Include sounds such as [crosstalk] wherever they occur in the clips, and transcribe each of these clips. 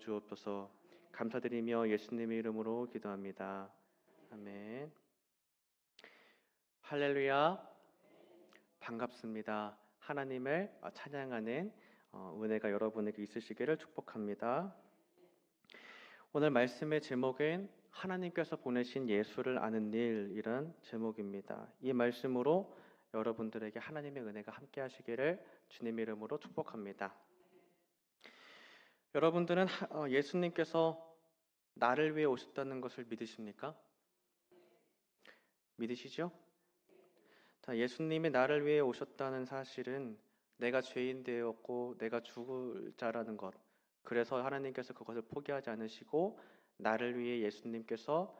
주옵소서. 감사드리며 예수님의 이름으로 기도합니다. 아멘. 할렐루야. 반갑습니다. 하나님을 찬양하는 어, 은혜가 여러분에게 있으시기를 축복합니다. 오늘 말씀의 제목은 하나님께서 보내신 예수를 아는 일이란 제목입니다. 이 말씀으로 여러분들에게 하나님의 은혜가 함께 하시기를 주님의 이름으로 축복합니다. 여러분들은 어, 예수님께서 나를 위해 오셨다는 것을 믿으십니까? 믿으시죠? 자, 예수님이 나를 위해 오셨다는 사실은 내가 죄인 되었고 내가 죽을 자라는 것. 그래서 하나님께서 그것을 포기하지 않으시고 나를 위해 예수님께서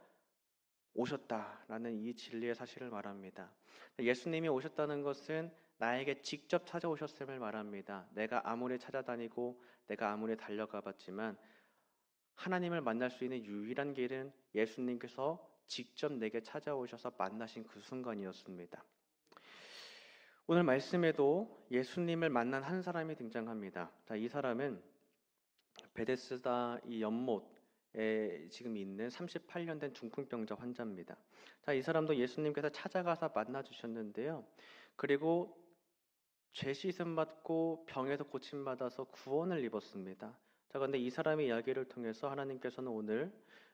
오셨다라는 이 진리의 사실을 말합니다. 예수님이 오셨다는 것은 나에게 직접 찾아오셨음을 말합니다. 내가 아무리 찾아다니고 내가 아무리 달려가 봤지만 하나님을 만날 수 있는 유일한 길은 예수님께서 직접 내게 찾아오셔서 만나신 그 순간이었습니다. 오늘 말씀에도 예수님을 만난 한 사람이 등장합니다. 자, 이 사람은 베데스다 이 연못 에 지금 있는 38년 된 중풍병자 환자입니다. 자, 이 사람도 예수님께서 찾아가서 만나 주셨는데요. 그리고 죄 씻음 받고 병에서 고침 받아서 구원을 입었습니다. 자, 그런데 이 사람의 이야기를 통해서 하나님께서는 오늘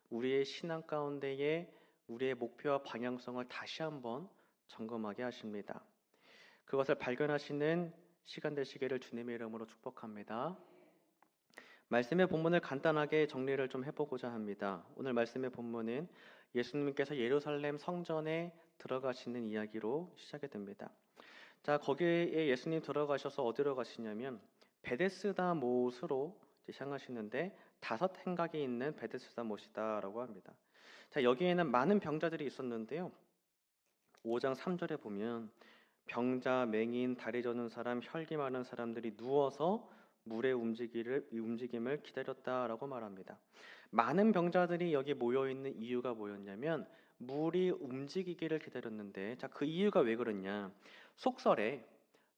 우리의 신앙 가운데에 우리의 목표와 방향성을 다시 한번 점검하게 하십니다. 그것을 발견하시는 시간 되시기를 주님의 이름으로 축복합니다. 말씀의 본문을 간단하게 정리를 좀 해보고자 합니다. 오늘 말씀의 본문은 예수님께서 예루살렘 성전에 들어가시는 이야기로 시작이 됩니다. 자, 거기에 예수님 들어가셔서 어디로 가시냐면 베데스다 못으로 향하시는데 다섯 행각이 있는 베데스다 못이다라고 합니다. 자, 여기에는 많은 병자들이 있었는데요. 5장 3절에 보면 병자, 맹인, 다리 저는 사람, 혈기 많은 사람들이 누워서 물의 움직임을, 움직임을 기다렸다라고 말합니다. 많은 병자들이 여기 모여 있는 이유가 뭐였냐면 물이 움직이기를 기다렸는데 자, 그 이유가 왜 그러냐? 속설에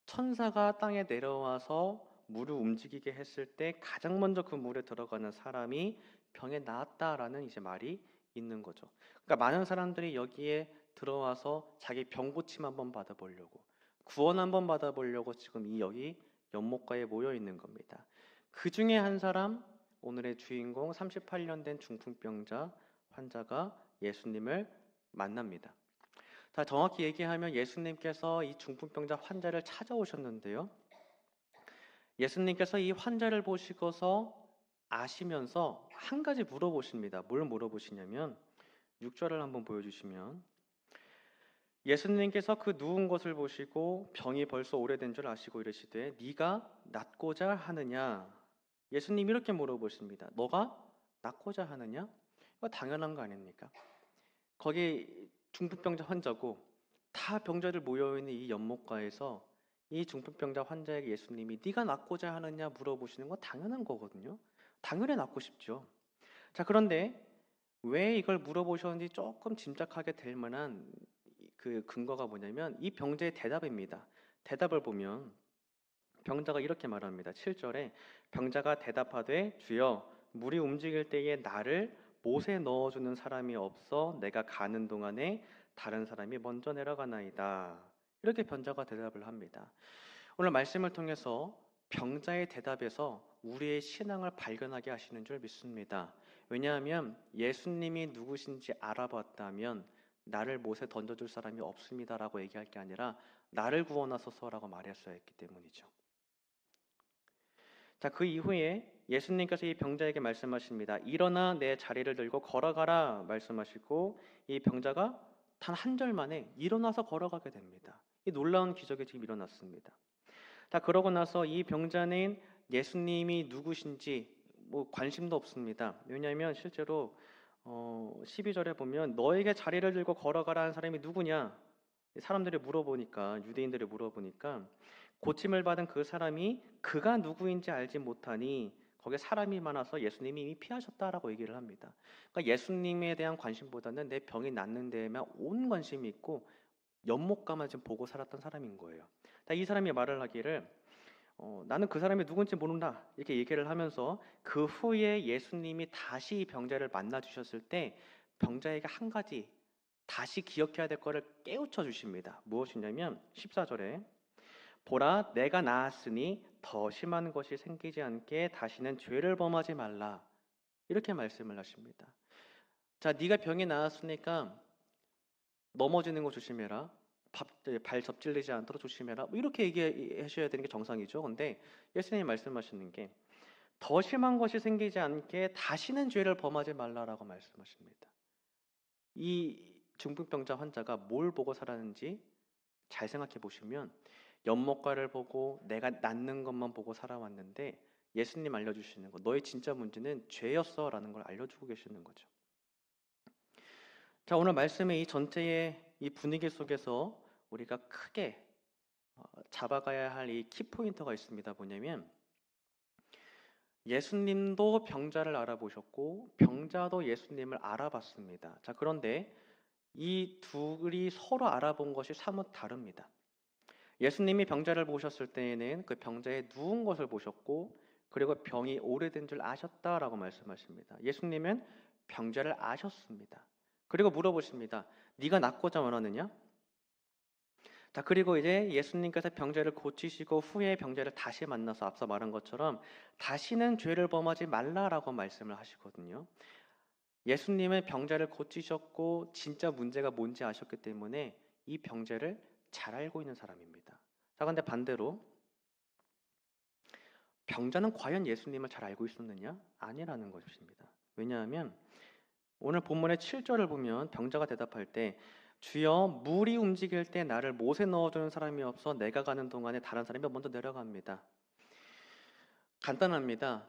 천사가 땅에 내려와서 물을 움직이게 했을 때 가장 먼저 그 물에 들어가는 사람이 병에 나았다라는 이제 말이 있는 거죠. 그러니까 많은 사람들이 여기에 들어와서 자기 병 고침 한번 받아보려고 구원 한번 받아보려고 지금 이 여기 연못가에 모여 있는 겁니다. 그 중에 한 사람 오늘의 주인공 38년 된 중풍병자 환자가 예수님을 만납니다. 자, 정확히 얘기하면 예수님께서 이 중풍병자 환자를 찾아오셨는데요. 예수님께서 이 환자를 보시고서 아시면서 한 가지 물어보십니다. 뭘 물어보시냐면 6절을 한번 보여주시면 예수님께서 그 누운 것을 보시고 병이 벌써 오래된 줄 아시고 이르시되 네가 낫고자 하느냐? 예수님 이렇게 물어보십니다. 너가 낫고자 하느냐? 이거 당연한 거 아닙니까? 거기 중풍병자 환자고 다 병자들 모여 있는 이 연못가에서 이 중풍병자 환자에게 예수님이 네가 낫고자 하느냐 물어보시는 건 당연한 거거든요. 당연히 낫고 싶죠. 자, 그런데 왜 이걸 물어보셨는지 조금 짐작하게 될 만한 그 근거가 뭐냐면 이 병자의 대답입니다. 대답을 보면 병자가 이렇게 말합니다. 7절에 병자가 대답하되 주여 물이 움직일 때에 나를 못에 넣어주는 사람이 없어 내가 가는 동안에 다른 사람이 먼저 내려가나이다. 이렇게 병자가 대답을 합니다. 오늘 말씀을 통해서 병자의 대답에서 우리의 신앙을 발견하게 하시는 줄 믿습니다. 왜냐하면 예수님이 누구신지 알아봤다면 나를 못에 던져줄 사람이 없습니다라고 얘기할 게 아니라 나를 구원하소서라고 말했어야 했기 때문이죠. 자, 그 이후에 예수님께서 이 병자에게 말씀하십니다. 일어나 내 자리를 들고 걸어가라 말씀하시고 이 병자가 단 한 절 만에 일어나서 걸어가게 됩니다. 이 놀라운 기적이 지금 일어났습니다. 자, 그러고 나서 이 병자는 예수님이 누구신지 뭐 관심도 없습니다. 왜냐하면 실제로 어, 12절에 보면 너에게 자리를 들고 걸어가라는 사람이 누구냐? 사람들이 물어보니까 유대인들이 물어보니까 고침을 받은 그 사람이 그가 누구인지 알지 못하니 거기에 사람이 많아서 예수님이 이미 피하셨다라고 얘기를 합니다. 그러니까 예수님에 대한 관심보다는 내 병이 낫는 데에만 온 관심이 있고 연못가만 지금 보고 살았던 사람인 거예요. 이 사람이 말을 하기를 어, 나는 그 사람이 누군지 모른다 이렇게 얘기를 하면서 그 후에 예수님이 다시 이 병자를 만나 주셨을 때 병자에게 한 가지 다시 기억해야 될 거를 깨우쳐 주십니다. 무엇이냐면 14절에 보라 내가 나았으니 더 심한 것이 생기지 않게 다시는 죄를 범하지 말라 이렇게 말씀을 하십니다. 자, 네가 병이 나았으니까 넘어지는 거 조심해라. 밥, 발 접질리지 않도록 조심해라. 뭐 이렇게 얘기하셔야 되는 게 정상이죠. 근데 예수님이 말씀하시는 게 더 심한 것이 생기지 않게 다시는 죄를 범하지 말라라고 말씀하십니다. 이 중풍병자 환자가 뭘 보고 살았는지 잘 생각해 보시면 연못가를 보고 내가 낫는 것만 보고 살아왔는데 예수님 알려주시는 거 너의 진짜 문제는 죄였어 라는 걸 알려주고 계시는 거죠. 자 오늘 말씀의 이 전체의 이 분위기 속에서 우리가 크게 어, 잡아가야 할 이 키포인트가 있습니다. 뭐냐면 예수님도 병자를 알아보셨고 병자도 예수님을 알아봤습니다. 자 그런데 이 둘이 서로 알아본 것이 사뭇 다릅니다. 예수님이 병자를 보셨을 때에는 그 병자의 누운 것을 보셨고 그리고 병이 오래된 줄 아셨다라고 말씀하십니다. 예수님은 병자를 아셨습니다. 그리고 물어보십니다. 네가 낫고자 원하느냐? 자, 그리고 이제 예수님께서 병자를 고치시고 후에 병자를 다시 만나서 앞서 말한 것처럼 다시는 죄를 범하지 말라라고 말씀을 하시거든요. 예수님은 병자를 고치셨고 진짜 문제가 뭔지 아셨기 때문에 이 병자를 잘 알고 있는 사람입니다. 자, 근데 반대로 병자는 과연 예수님을 잘 알고 있었느냐? 아니라는 것입니다. 왜냐하면 오늘 본문의 7절을 보면 병자가 대답할 때 주여 물이 움직일 때 나를 못에 넣어주는 사람이 없어 내가 가는 동안에 다른 사람이 먼저 내려갑니다. 간단합니다.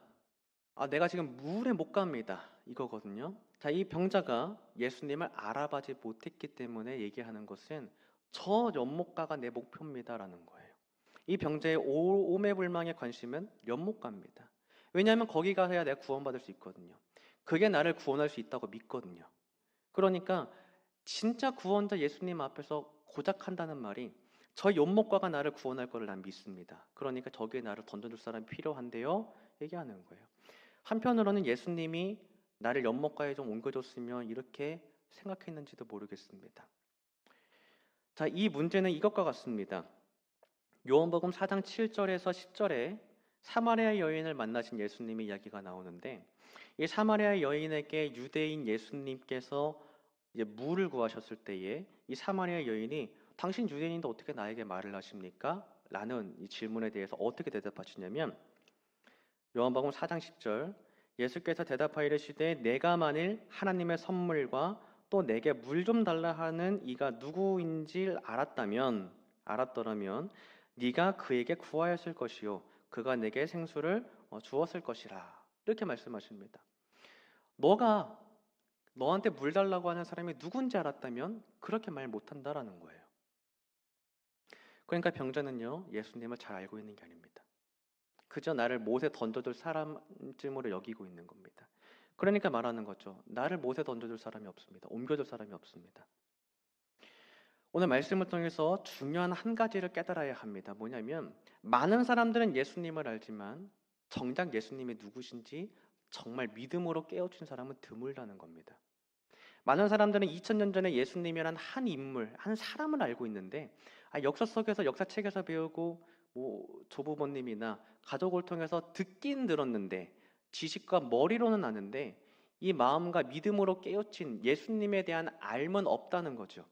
아, 내가 지금 물에 못 갑니다. 이거거든요. 자, 이 병자가 예수님을 알아봐지 못했기 때문에 얘기하는 것은 저 연못가가 내 목표입니다라는 거예요. 이 병자의 오- 오매불망의 관심은 연못가입니다. 왜냐하면 거기 가서야 내가 구원받을 수 있거든요. 그게 나를 구원할 수 있다고 믿거든요. 그러니까 진짜 구원자 예수님 앞에서 고작 한다는 말이 저 연못가가 나를 구원할 거를 난 믿습니다. 그러니까 저기에 나를 던져줄 사람이 필요한데요. 얘기하는 거예요. 한편으로는 예수님이 나를 연못가에 좀 옮겨줬으면 이렇게 생각했는지도 모르겠습니다. 자, 이 문제는 이것과 같습니다. 요한복음 4장 7절에서 10절에 사마리아 여인을 만나신 예수님의 이야기가 나오는데 이 사마리아 여인에게 유대인 예수님께서 이제 물을 구하셨을 때에 이 사마리아 여인이 당신 유대인인데 어떻게 나에게 말을 하십니까? 라는 이 질문에 대해서 어떻게 대답하시냐면 요한복음 4장 10절 예수께서 대답하여 이르시되 내가 만일 하나님의 선물과 또 내게 물 좀 달라 하는 이가 누구인지 알았다면 알았더라면 네가 그에게 구하였을 것이요 그가 내게 생수를 어, 주었을 것이라 이렇게 말씀하십니다. 너가 너한테 물 달라고 하는 사람이 누군지 알았다면 그렇게 말 못한다라는 거예요. 그러니까 병자는요 예수님을 잘 알고 있는 게 아닙니다. 그저 나를 못에 던져둘 사람쯤으로 여기고 있는 겁니다. 그러니까 말하는 거죠. 나를 못에 던져줄 사람이 없습니다. 옮겨줄 사람이 없습니다. 오늘 말씀을 통해서 중요한 한 가지를 깨달아야 합니다. 뭐냐면 많은 사람들은 예수님을 알지만 정작 예수님이 누구신지 정말 믿음으로 깨우친 사람은 드물다는 겁니다. 많은 사람들은 2000년 전에 예수님이란 한 인물, 한 사람을 알고 있는데 아, 역사 속에서 역사책에서 배우고 뭐 조부모님이나 가족을 통해서 듣긴 들었는데 지식과 머리로는 아는데 이 마음과 믿음으로 깨우친 예수님에 대한 알면 없다는 거죠.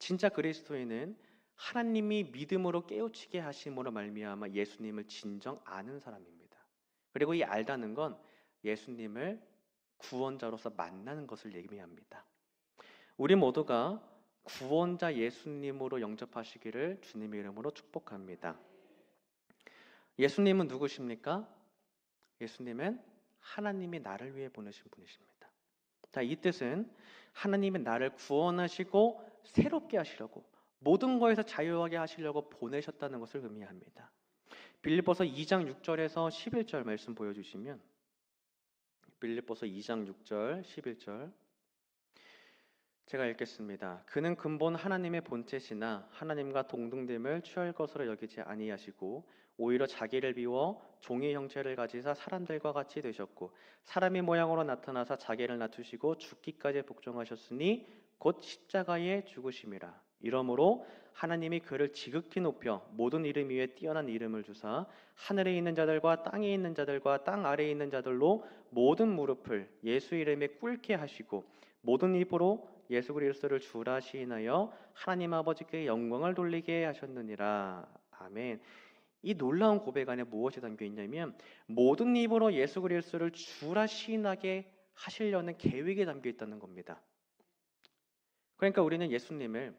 진짜 그리스도인은 하나님이 믿음으로 깨우치게 하심으로 말미암아 예수님을 진정 아는 사람입니다. 그리고 이 알다는 건 예수님을 구원자로서 만나는 것을 의미합니다. 우리 모두가 구원자 예수님으로 영접하시기를 주님의 이름으로 축복합니다. 예수님은 누구십니까? 예수님은 하나님이 나를 위해 보내신 분이십니다. 자, 이 뜻은 하나님이 나를 구원하시고 새롭게 하시려고 모든 것에서 자유하게 하시려고 보내셨다는 것을 의미합니다. 빌립보서 2장 6절에서 11절 말씀 보여주시면 빌립보서 2장 6절 11절 제가 읽겠습니다. 그는 근본 하나님의 본체시나 하나님과 동등됨을 취할 것으로 여기지 아니하시고 오히려 자기를 비워 종의 형체를 가지사 사람들과 같이 되셨고 사람의 모양으로 나타나사 자기를 낮추시고 죽기까지 복종하셨으니 곧 십자가에 죽으심이라. 이러므로 하나님이 그를 지극히 높여 모든 이름 위에 뛰어난 이름을 주사 하늘에 있는 자들과 땅에 있는 자들과 땅 아래에 있는 자들로 모든 무릎을 예수 이름에 꿇게 하시고 모든 입으로 예수 그리스도를 주라 시인하여 하나님 아버지께 영광을 돌리게 하셨느니라. 아멘. 이 놀라운 고백 안에 무엇이 담겨 있냐면 모든 입으로 예수 그리스도를 주라 시인하게 하시려는 계획이 담겨 있다는 겁니다. 그러니까 우리는 예수님을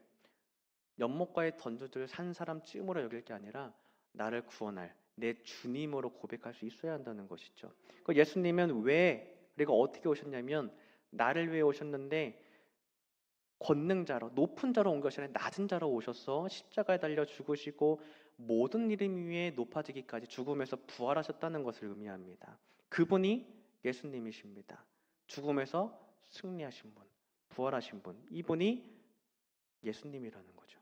연못가에 던져줄 산 사람 쯤으로 여길 게 아니라 나를 구원할 내 주님으로 고백할 수 있어야 한다는 것이죠. 그 예수님은 왜 그리고 어떻게 오셨냐면 나를 위해 오셨는데 권능자로 높은 자로 온 것이 아니라 낮은 자로 오셔서 십자가에 달려 죽으시고 모든 이름 위에 높아지기까지 죽음에서 부활하셨다는 것을 의미합니다. 그분이 예수님이십니다. 죽음에서 승리하신 분, 부활하신 분, 이분이 예수님이라는 거죠.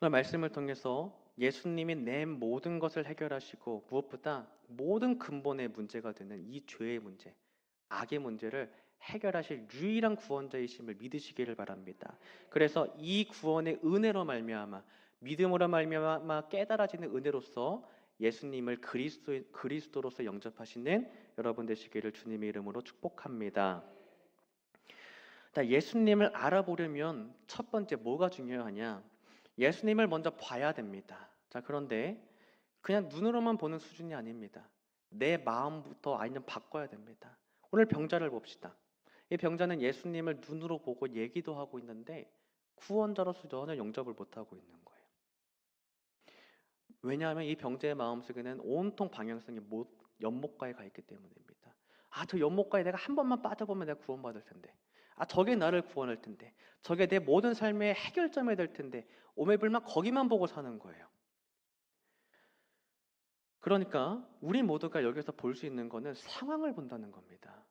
오늘 말씀을 통해서 예수님이 내 모든 것을 해결하시고 무엇보다 모든 근본의 문제가 되는 이 죄의 문제, 악의 문제를 해결하실 유일한 구원자이심을 믿으시기를 바랍니다. 그래서 이 구원의 은혜로 말미암아 믿음으로 말미암아 깨달아지는 은혜로서 예수님을 그리스도 그리스도로서 영접하시는 여러분 되시기를 주님의 이름으로 축복합니다. 자, 예수님을 알아보려면 첫 번째 뭐가 중요하냐? 예수님을 먼저 봐야 됩니다. 자, 그런데 그냥 눈으로만 보는 수준이 아닙니다. 내 마음부터 아이는 바꿔야 됩니다. 오늘 병자를 봅시다. 이 병자는 예수님을 눈으로 보고 얘기도 하고 있는데 구원자로서 전혀 영접을 못하고 있는 거예요. 왜냐하면 이 병자의 마음속에는 온통 방향성이 못, 연못가에 가 있기 때문입니다. 아, 저 연못가에 내가 한 번만 빠져보면 내가 구원받을 텐데. 아, 저게 나를 구원할 텐데. 저게 내 모든 삶의 해결점이 될 텐데. 오매불만 거기만 보고 사는 거예요. 그러니까 우리 모두가 여기서 볼 수 있는 거는 상황을 본다는 겁니다.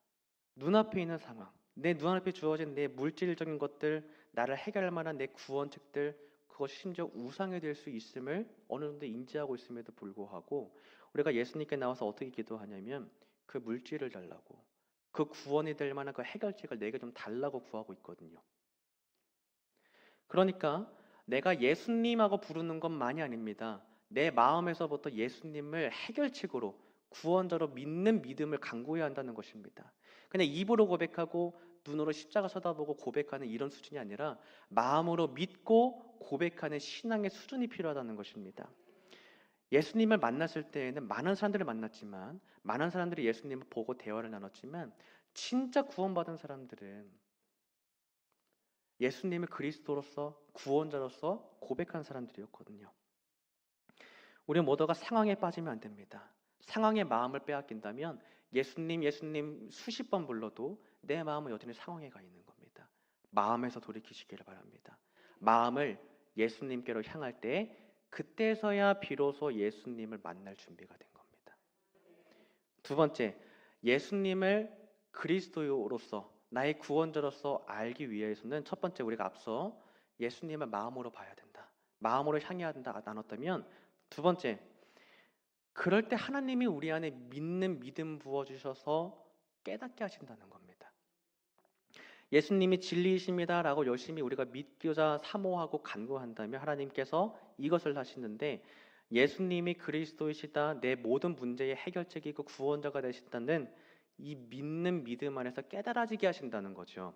눈앞에 있는 상황, 내 눈앞에 주어진 내 물질적인 것들, 나를 해결할 만한 내 구원책들, 그것이 심지어 우상이 될 수 있음을 어느 정도 인지하고 있음에도 불구하고 우리가 예수님께 나와서 어떻게 기도하냐면 그 물질을 달라고 그 구원이 될 만한 그 해결책을 내게 좀 달라고 구하고 있거든요. 그러니까 내가 예수님하고 부르는 것만이 아닙니다. 내 마음에서부터 예수님을 해결책으로 구원자로 믿는 믿음을 강구해야 한다는 것입니다. 그냥 입으로 고백하고 눈으로 십자가 쳐다보고 고백하는 이런 수준이 아니라 마음으로 믿고 고백하는 신앙의 수준이 필요하다는 것입니다. 예수님을 만났을 때에는 많은 사람들을 만났지만 많은 사람들이 예수님을 보고 대화를 나눴지만 진짜 구원받은 사람들은 예수님을 그리스도로서 구원자로서 고백한 사람들이었거든요. 우리 모두가 상황에 빠지면 안 됩니다. 상황의 마음을 빼앗긴다면 예수님, 예수님 수십 번 불러도 내 마음은 여전히 상황에 가 있는 겁니다. 마음에서 돌이키시기를 바랍니다. 마음을 예수님께로 향할 때 그때서야 비로소 예수님을 만날 준비가 된 겁니다. 두 번째, 예수님을 그리스도로서 나의 구원자로서 알기 위해서는 첫 번째 우리가 앞서 예수님을 마음으로 봐야 된다. 마음으로 향해야 된다 나눴다면 두 번째 그럴 때 하나님이 우리 안에 믿는 믿음 부어 주셔서 깨닫게 하신다는 겁니다. 예수님이 진리이십니다라고 열심히 우리가 믿고자 사모하고 간구한다면 하나님께서 이것을 하시는데 예수님이 그리스도이시다 내 모든 문제의 해결책이고 구원자가 되신다는 이 믿는 믿음 안에서 깨달아지게 하신다는 거죠.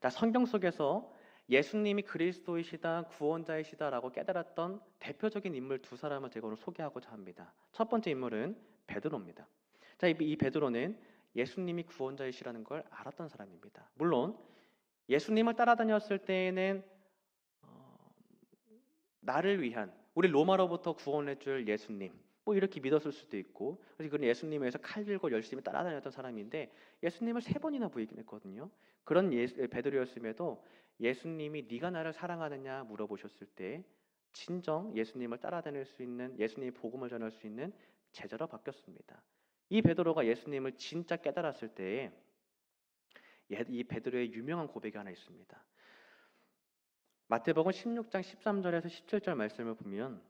자, 성경 속에서 예수님이 그리스도이시다, 구원자이시다라고 깨달았던 대표적인 인물 두 사람을 제가 오늘 소개하고자 합니다. 첫 번째 인물은 베드로입니다. 자, 이 베드로는 예수님이 구원자이시라는 걸 알았던 사람입니다. 물론 예수님을 따라다녔을 때에는 어, 나를 위한 우리 로마로부터 구원해줄 예수님 뭐 이렇게 믿었을 수도 있고 그래서 그는 예수님에서 칼 들고 열심히 따라다녔던 사람인데 예수님을 세 번이나 부인했거든요. 그런 예, 베드로였음에도 예수님이 네가 나를 사랑하느냐 물어보셨을 때 진정 예수님을 따라다닐 수 있는 예수님의 복음을 전할 수 있는 제자로 바뀌었습니다. 이 베드로가 예수님을 진짜 깨달았을 때에 이 베드로의 유명한 고백이 하나 있습니다. 마태복음 16장 13절에서 17절 말씀을 보면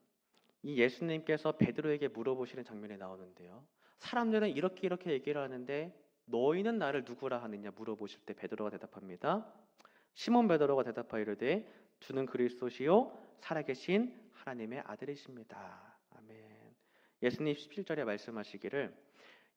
이 예수님께서 베드로에게 물어보시는 장면이 나오는데요. 사람들은 이렇게 이렇게 얘기를 하는데 너희는 나를 누구라 하느냐 물어보실 때 베드로가 대답합니다. 시몬 베드로가 대답하이르되 주는 그리스도시요 살아계신 하나님의 아들이십니다. 아멘. 예수님 17절에 말씀하시기를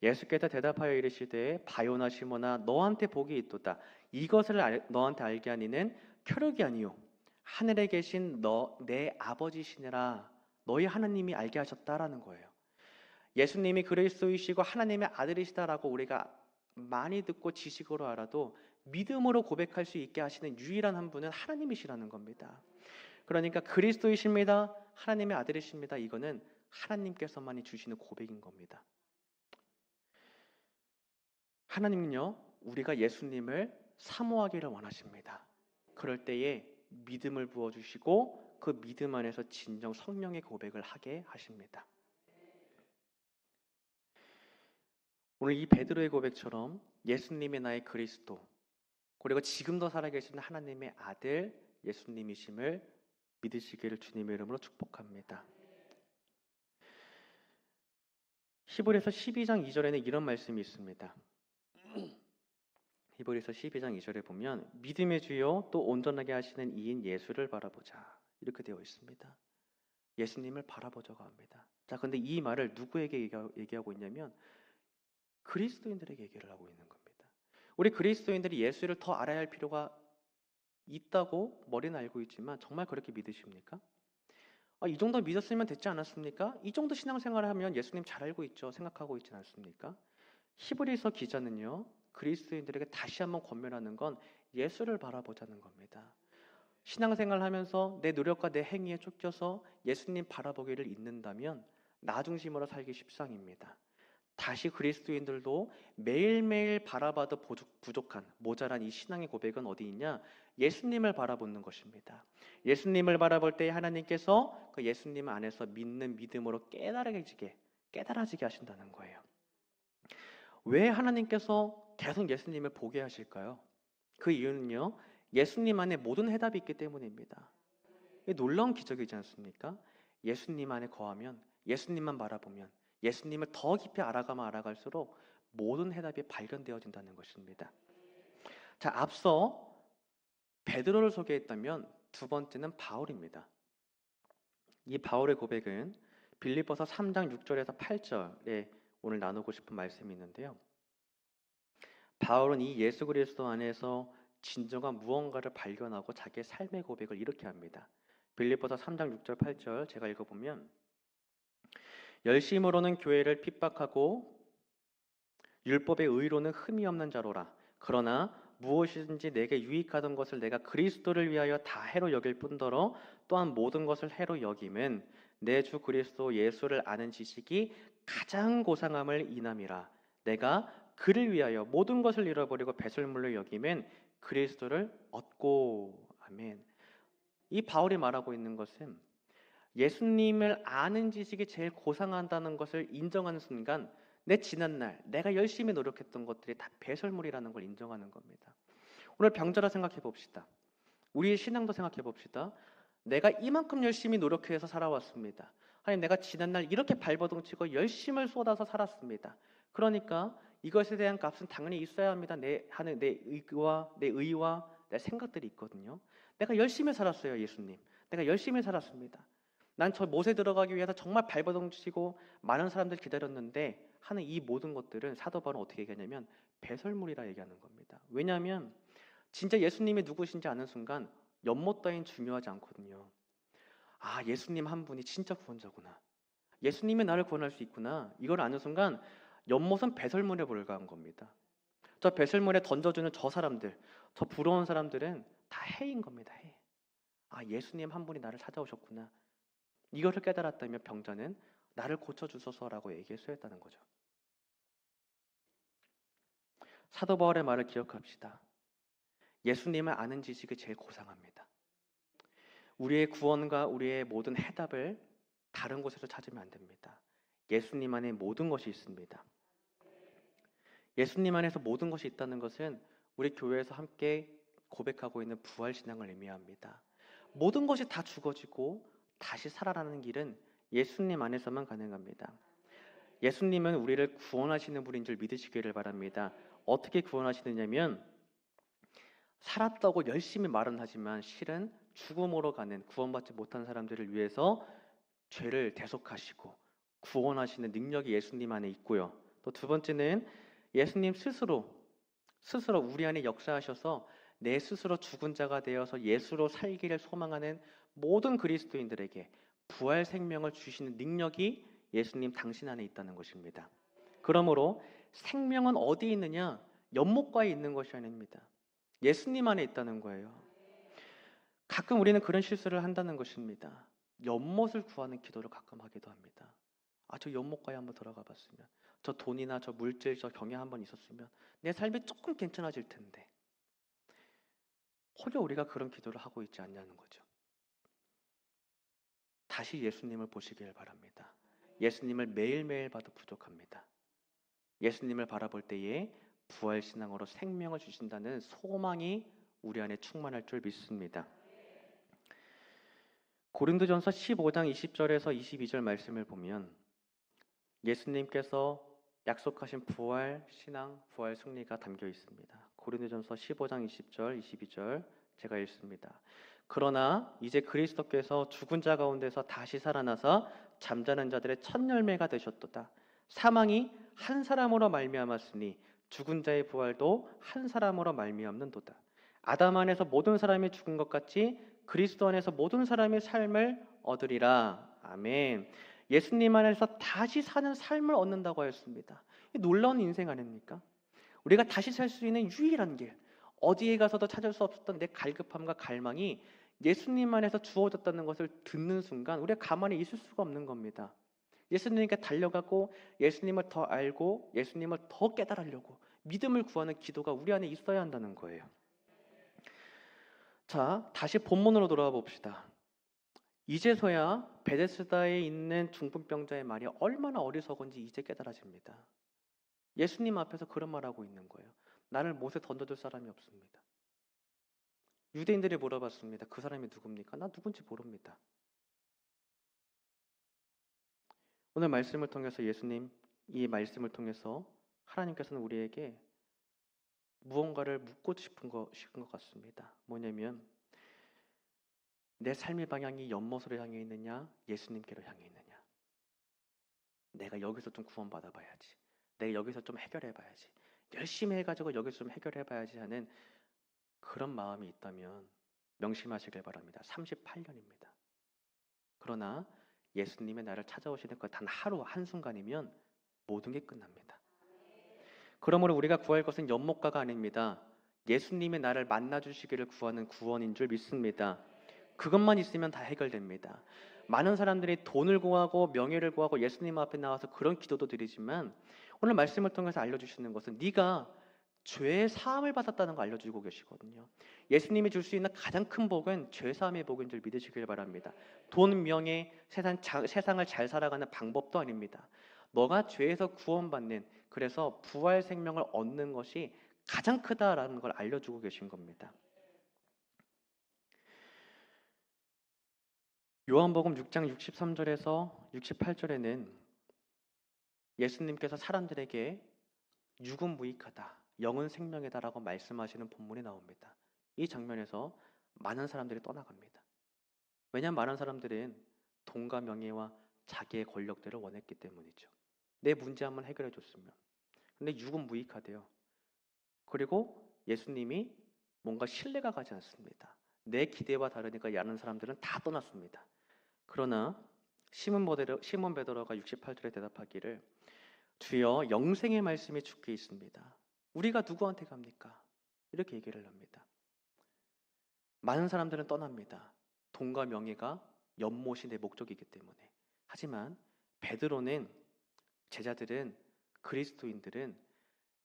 예수께서 대답하여 이르시되 바요나 시모나 너한테 복이 있도다. 이것을 알- 너한테 알게 하니는 혈육이 아니요 하늘에 계신 너 내 아버지시니라 너희 하나님이 알게 하셨다라는 거예요. 예수님이 그리스도이시고 하나님의 아들이시다라고 우리가 많이 듣고 지식으로 알아도 믿음으로 고백할 수 있게 하시는 유일한 한 분은 하나님이시라는 겁니다. 그러니까 그리스도이십니다. 하나님의 아들이십니다. 이거는 하나님께서만이 주시는 고백인 겁니다. 하나님은요, 우리가 예수님을 사모하기를 원하십니다. 그럴 때에 믿음을 부어주시고 그 믿음 안에서 진정 성령의 고백을 하게 하십니다. 오늘 이 베드로의 고백처럼 예수님의 나의 그리스도 그리고 지금도 살아계시는 하나님의 아들 예수님이심을 믿으시기를 주님의 이름으로 축복합니다. 히브리서 12장 2절에는 이런 말씀이 있습니다. [clears throat] 히브리서 12장 2절에 보면 믿음의 주요 또 온전하게 하시는 이인 예수를 바라보자 이렇게 되어 있습니다. 예수님을 바라보자고 합니다. 자, 근데 이 말을 누구에게 얘기하- 얘기하고 있냐면 그리스도인들에게 얘기를 하고 있는 겁니다. 우리 그리스도인들이 예수를 더 알아야 할 필요가 있다고 머리는 알고 있지만 정말 그렇게 믿으십니까? 아, 이 정도 믿었으면 됐지 않았습니까? 이 정도 신앙생활을 하면 예수님 잘 알고 있죠. 생각하고 있지 않습니까? 히브리서 기자는요. 그리스도인들에게 다시 한번 권면하는 건 예수를 바라보자는 겁니다. 신앙생활 하면서 내 노력과 내 행위에 쫓겨서 예수님 바라보기를 잊는다면 나 중심으로 살기 십상입니다. 다시 그리스도인들도 매일매일 바라봐도 부족- 부족한 모자란 이 신앙의 고백은 어디 있냐? 예수님을 바라보는 것입니다. 예수님을 바라볼 때 하나님께서 그 예수님 안에서 믿는 믿음으로 깨달아지게 깨달아지게 하신다는 거예요. 왜 하나님께서 계속 예수님을 보게 하실까요? 그 이유는요. 예수님 안에 모든 해답이 있기 때문입니다. 놀라운 기적이지 않습니까? 예수님 안에 거하면 예수님만 바라보면 예수님을 더 깊이 알아가면 알아갈수록 모든 해답이 발견되어진다는 것입니다. 자, 앞서 베드로를 소개했다면 두 번째는 바울입니다. 이 바울의 고백은 빌립보서 3장 6절에서 8절에 오늘 나누고 싶은 말씀이 있는데요. 바울은 이 예수 그리스도 안에서 진정한 무언가를 발견하고 자기의 삶의 고백을 이렇게 합니다. 빌립보서 3장 6절 8절 제가 읽어보면 열심으로는 교회를 핍박하고 율법의 의로는 흠이 없는 자로라. 그러나 무엇이든지 내게 유익하던 것을 내가 그리스도를 위하여 다 해로 여길 뿐더러 또한 모든 것을 해로 여김은 내 주 그리스도 예수를 아는 지식이 가장 고상함을 인함이라. 내가 그를 위하여 모든 것을 잃어버리고 배설물로 여기면 그리스도를 얻고 아멘. 이 바울이 말하고 있는 것은 예수님을 아는 지식이 제일 고상한다는 것을 인정하는 순간 내 지난날 내가 열심히 노력했던 것들이 다 배설물이라는 걸 인정하는 겁니다. 오늘 병자라 생각해 봅시다. 우리의 신앙도 생각해 봅시다. 내가 이만큼 열심히 노력해서 살아왔습니다. 아니 내가 지난날 이렇게 발버둥 치고 열심을 쏟아서 살았습니다. 그러니까 이것에 대한 값은 당연히 있어야 합니다. 내 하는 내 의와 내 의와 내 생각들이 있거든요. 내가 열심히 살았어요, 예수님. 내가 열심히 살았습니다. 난 저 못에 들어가기 위해서 정말 발버둥치고 많은 사람들 기다렸는데 하는 이 모든 것들은 사도 바울은 어떻게 얘기하냐면 배설물이라 얘기하는 겁니다. 왜냐하면 진짜 예수님이 누구신지 아는 순간 연못 따윈 중요하지 않거든요. 아 예수님 한 분이 진짜 구원자구나. 예수님이 나를 구원할 수 있구나. 이걸 아는 순간 연못은 배설물에 불과한 겁니다. 저 배설물에 던져주는 저 사람들, 저 부러운 사람들은 다 해인 겁니다. 해. 아 예수님 한 분이 나를 찾아오셨구나. 이것을 깨달았다면 병자는 나를 고쳐주소서라고 얘기했어야 했다는 거죠. 사도 바울의 말을 기억합시다. 예수님을 아는 지식이 제일 고상합니다. 우리의 구원과 우리의 모든 해답을 다른 곳에서 찾으면 안 됩니다. 예수님 안에 모든 것이 있습니다. 예수님 안에서 모든 것이 있다는 것은 우리 교회에서 함께 고백하고 있는 부활 신앙을 의미합니다. 모든 것이 다 죽어지고 다시 살아나는 길은 예수님 안에서만 가능합니다. 예수님은 우리를 구원하시는 분인 줄 믿으시기를 바랍니다. 어떻게 구원하시느냐면 살았다고 열심히 말은 하지만 실은 죽음으로 가는 구원받지 못한 사람들을 위해서 죄를 대속하시고 구원하시는 능력이 예수님 안에 있고요. 또 두 번째는 예수님 스스로 스스로 우리 안에 역사하셔서 내 스스로 죽은 자가 되어서 예수로 살기를 소망하는 모든 그리스도인들에게 부활 생명을 주시는 능력이 예수님 당신 안에 있다는 것입니다. 그러므로 생명은 어디 있느냐? 연못가에 있는 것이 아닙니다. 예수님 안에 있다는 거예요. 가끔 우리는 그런 실수를 한다는 것입니다. 연못을 구하는 기도를 가끔 하기도 합니다. 아, 저 연못가에 한번 들어가 봤으면, 저 돈이나 저 물질, 저 경영 한번 있었으면 내 삶이 조금 괜찮아질 텐데. 혹여 우리가 그런 기도를 하고 있지 않냐는 거죠. 다시 예수님을 보시길 바랍니다. 예수님을 매일매일 봐도 부족합니다. 예수님을 바라볼 때에 부활 신앙으로 생명을 주신다는 소망이 우리 안에 충만할 줄 믿습니다. 고린도전서 15장 20절에서 22절 말씀을 보면 예수님께서 약속하신 부활 신앙, 부활 승리가 담겨 있습니다. 고린도전서 15장 20절, 22절 제가 읽습니다. 그러나 이제 그리스도께서 죽은 자 가운데서 다시 살아나서 잠자는 자들의 첫 열매가 되셨도다. 사망이 한 사람으로 말미암았으니 죽은 자의 부활도 한 사람으로 말미암는도다. 아담 안에서 모든 사람이 죽은 것 같이 그리스도 안에서 모든 사람이 삶을 얻으리라. 아멘. 예수님 안에서 다시 사는 삶을 얻는다고 하였습니다. 놀라운 인생 아닙니까? 우리가 다시 살 수 있는 유일한 길, 어디에 가서도 찾을 수 없었던 내 갈급함과 갈망이 예수님 안에서 주어졌다는 것을 듣는 순간 우리가 가만히 있을 수가 없는 겁니다. 예수님께 달려가고 예수님을 더 알고 예수님을 더 깨달으려고 믿음을 구하는 기도가 우리 안에 있어야 한다는 거예요. 자, 다시 본문으로 돌아와 봅시다. 이제서야 베데스다에 있는 중풍병자의 말이 얼마나 어리석은지 이제 깨달아집니다. 예수님 앞에서 그런 말하고 있는 거예요. 나를 못에 던져줄 사람이 없습니다. 유대인들이 물어봤습니다. 그 사람이 누굽니까? 나 누군지 모릅니다. 오늘 말씀을 통해서 예수님 이 말씀을 통해서 하나님께서는 우리에게 무언가를 묻고 싶은 것인 것 같습니다. 뭐냐면 내 삶의 방향이 연못으로 향해 있느냐, 예수님께로 향해 있느냐. 내가 여기서 좀 구원받아 봐야지. 내가 여기서 좀 해결해 봐야지. 열심히 해가지고 여기서 좀 해결해 봐야지 하는 그런 마음이 있다면 명심하시길 바랍니다. 38년입니다. 그러나 예수님의 나를 찾아오시는 것 단 하루 한순간이면 모든 게 끝납니다. 그러므로 우리가 구할 것은 연못가가 아닙니다. 예수님의 나를 만나 주시기를 구하는 구원인 줄 믿습니다. 그것만 있으면 다 해결됩니다. 많은 사람들이 돈을 구하고 명예를 구하고 예수님 앞에 나와서 그런 기도도 드리지만 오늘 말씀을 통해서 알려주시는 것은 네가 죄의 사함을 받았다는 거 알려주고 계시거든요. 예수님이 줄 수 있는 가장 큰 복은 죄 사함의 복인 줄 믿으시길 바랍니다. 돈, 명예, 세상, 자, 세상을 잘 살아가는 방법도 아닙니다. 너가 죄에서 구원받는 그래서 부활 생명을 얻는 것이 가장 크다라는 걸 알려주고 계신 겁니다. 요한복음 6장 63절에서 68절에는 예수님께서 사람들에게 육은 무익하다, 영은 생명이다라고 말씀하시는 본문이 나옵니다. 이 장면에서 많은 사람들이 떠나갑니다. 왜냐하면 많은 사람들은 돈과 명예와 자기의 권력들을 원했기 때문이죠. 내 문제 한번 해결해 줬으면. 근데 육은 무익하대요. 그리고 예수님이 뭔가 신뢰가 가지 않습니다. 내 기대와 다르니까 야는 사람들은 다 떠났습니다. 그러나 시몬 베드로 시몬 베드로가 68절에 대답하기를 주여 영생의 말씀이 죽게 있습니다. 우리가 누구한테 갑니까? 이렇게 얘기를 합니다. 많은 사람들은 떠납니다. 돈과 명예가 연못이 내 목적이기 때문에. 하지만 베드로는 제자들은 그리스도인들은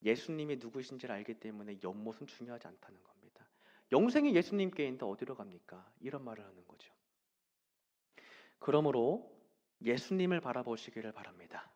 예수님이 누구신지를 알기 때문에 연못은 중요하지 않다는 겁니다. 영생이 예수님께 있는데 어디로 갑니까? 이런 말을 하는 거죠. 그러므로 예수님을 바라보시기를 바랍니다.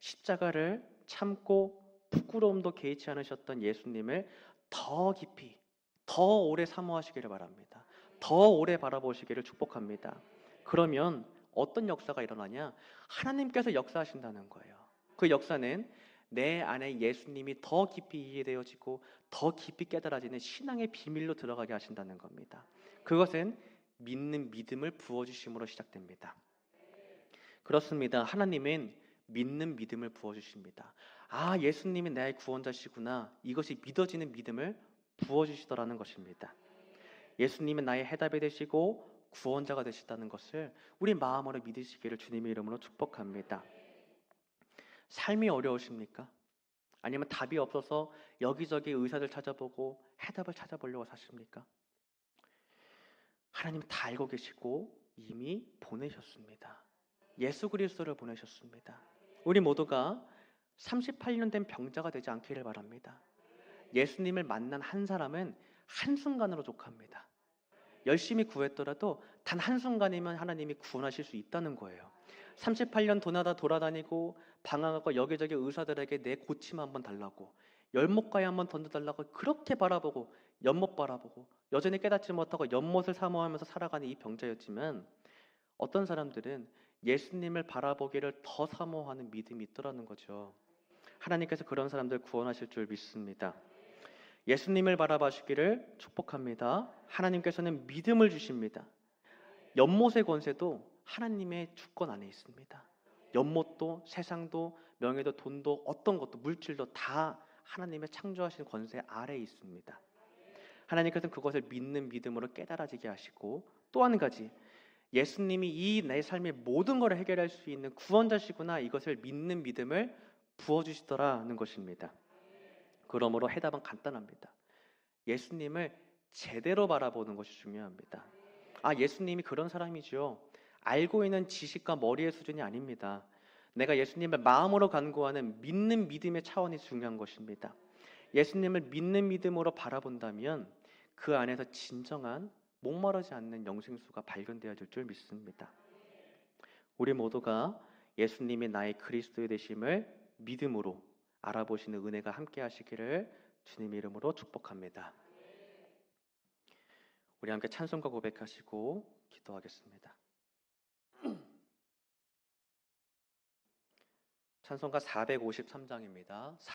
십자가를 참고 부끄러움도 개의치 않으셨던 예수님을 더 깊이, 더 오래 사모하시기를 바랍니다. 더 오래 바라보시기를 축복합니다. 그러면 어떤 역사가 일어나냐? 하나님께서 역사하신다는 거예요. 그 역사는 내 안에 예수님이 더 깊이 이해되어지고 더 깊이 깨달아지는 신앙의 비밀로 들어가게 하신다는 겁니다. 그것은 믿는 믿음을 부어주심으로 시작됩니다. 그렇습니다. 하나님은 믿는 믿음을 부어주십니다. 아, 예수님이 나의 구원자시구나. 이것이 믿어지는 믿음을 부어주시더라는 것입니다. 예수님은 나의 해답이 되시고 구원자가 되시다는 것을 우리 마음으로 믿으시기를 주님의 이름으로 축복합니다. 삶이 어려우십니까? 아니면 답이 없어서 여기저기 의사들 찾아보고 해답을 찾아보려고 사십니까? 하나님 다 알고 계시고 이미 보내셨습니다. 예수 그리스도를 보내셨습니다. 우리 모두가 38년 된 병자가 되지 않기를 바랍니다. 예수님을 만난 한 사람은 한순간으로 족합니다. 열심히 구했더라도 단 한순간이면 하나님이 구원하실 수 있다는 거예요. 38년 도나다 돌아다니고 방황하고 여기저기 의사들에게 내 고침 한번 달라고 열목가에 한번 던져달라고 그렇게 바라보고 연못 바라보고 여전히 깨닫지 못하고 연못을 사모하면서 살아가는 이 병자였지만 어떤 사람들은 예수님을 바라보기를 더 사모하는 믿음이 있더라는 거죠. 하나님께서 그런 사람들 구원하실 줄 믿습니다. 예수님을 바라봐주기를 축복합니다. 하나님께서는 믿음을 주십니다. 연못의 권세도 하나님의 주권 안에 있습니다. 연못도 세상도 명예도 돈도 어떤 것도 물질도 다 하나님의 창조하신 권세 아래에 있습니다. 하나님께서는 그것을 믿는 믿음으로 깨달아지게 하시고 또 한 가지 예수님이 이 내 삶의 모든 것을 해결할 수 있는 구원자시구나 이것을 믿는 믿음을 부어주시더라는 것입니다. 그러므로 해답은 간단합니다. 예수님을 제대로 바라보는 것이 중요합니다. 아, 예수님이 그런 사람이죠. 알고 있는 지식과 머리의 수준이 아닙니다. 내가 예수님을 마음으로 간구하는 믿는 믿음의 차원이 중요한 것입니다. 예수님을 믿는 믿음으로 바라본다면 그 안에서 진정한 목마르지 않는 영생수가 발견되어질 줄 믿습니다. 우리 모두가 예수님이 나의 그리스도의 되심을 믿음으로 알아보시는 은혜가 함께 하시기를 주님 이름으로 축복합니다. 우리 함께 찬송과 고백하시고 기도하겠습니다. [clears throat] 찬송가 453장입니다.